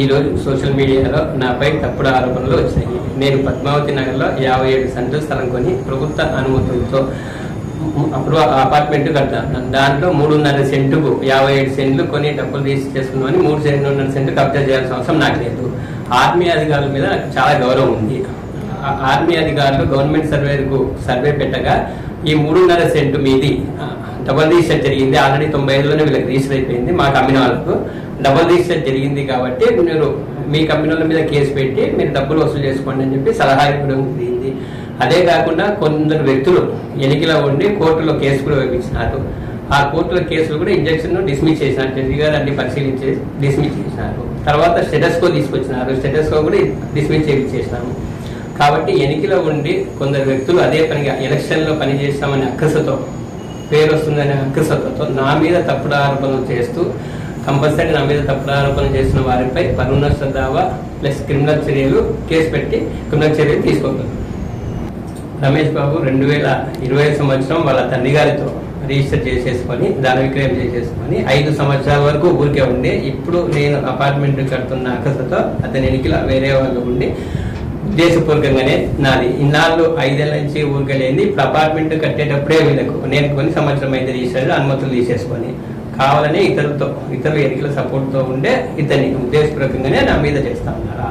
ఈరోజు సోషల్ మీడియాలో నాపై తప్పుడు ఆరోపణలు వచ్చాయి నేను పద్మావతి నగర్లో యాభై ఏడు సెంట్ల స్థలం కొని ప్రభుత్వ అనుమతులతో అప్పుడు అపార్ట్మెంట్ కడతాను దాంట్లో మూడున్నర సెంటుకు యాభై ఏడు సెంట్లు కొని డబ్బులు తీసి చేసుకున్నామని మూడు సెంట్లున్నర సెంటు కబ్జా చేయాల్సిన అవసరం నాకు లేదు. ఆర్మీ అధికారుల మీద నాకు చాలా గౌరవం ఉంది. ఆర్మీ అధికారులు గవర్నమెంట్ సర్వేకు సర్వే పెట్టగా ఈ మూడున్నర సెంటు మీది డబల్ రిజిస్టర్ జరిగింది. ఆల్రెడీ తొంభై ఐదులోనే వీళ్ళకి రిజిస్టర్ అయిపోయింది. మాకు అమ్మిన వాళ్ళకు డబల్ రిజిస్టర్ జరిగింది కాబట్టి మీరు మీ కంపెనీ వాళ్ళ మీద కేసు పెట్టి మీరు డబ్బులు వసూలు చేసుకోండి అని చెప్పి సలహా ఇవ్వడం జరిగింది. అదే కాకుండా కొందరు వ్యక్తులు ఎన్నికలో ఉండి కోర్టులో కేసు కూడా వేయించినారు ఆ కోర్టులో కేసులు కూడా ఇంజక్షన్ డిస్మిస్ చేసినారు. జడ్జి గారు అన్ని పరిశీలించి డిస్మిస్ చేసినారు. తర్వాత స్టెటస్కో తీసుకొచ్చినారు. స్టెటస్కో కూడా డిస్మిస్ చేయించేసినాము కాబట్టి ఎన్నికలో ఉండి కొందరు వ్యక్తులు అదే పనిగా ఎలక్షన్లో పని చేస్తామనే అక్కసతో పేరు వస్తుందనే అక్కసతో నా మీద తప్పుడు ఆరోపణలు చేస్తూ కంపల్సరీ నా మీద తప్పుడు ఆరోపణలు చేసిన వారిపై పరునష్ట దావా ప్లస్ క్రిమినల్ చర్యలు కేసు పెట్టి క్రిమినల్ చర్యలు తీసుకుంటుంది రమేష్ బాబు రెండు వేల ఇరవై సంవత్సరం వాళ్ళ తండ్రి గారితో రిజిస్టర్ చేసేసుకొని దాని విక్రయం చేసేసుకొని ఐదు సంవత్సరాల వరకు ఊరికే ఉండి ఇప్పుడు నేను అపార్ట్మెంట్ కడుతున్న అక్కసతో అతని ఎన్నికల వేరే వాళ్ళు ఉండి ఉద్దేశపూర్వకంగానే నాది. ఇన్నాళ్ళు ఐదేళ్ళ నుంచి ఊరికే ఇప్పుడు అపార్ట్మెంట్ కట్టేటప్పుడే వీళ్ళకు నేను కొన్ని సంవత్సరం అయితే రిజిస్టర్ అనుమతులు తీసేసుకొని. కావాలని ఇతరులతో ఇతరుల ఎన్నికల సపోర్ట్తో ఉండే ఇతన్ని ఉద్దేశపూర్వకంగానే నా మీద చేస్తా ఉన్నారు?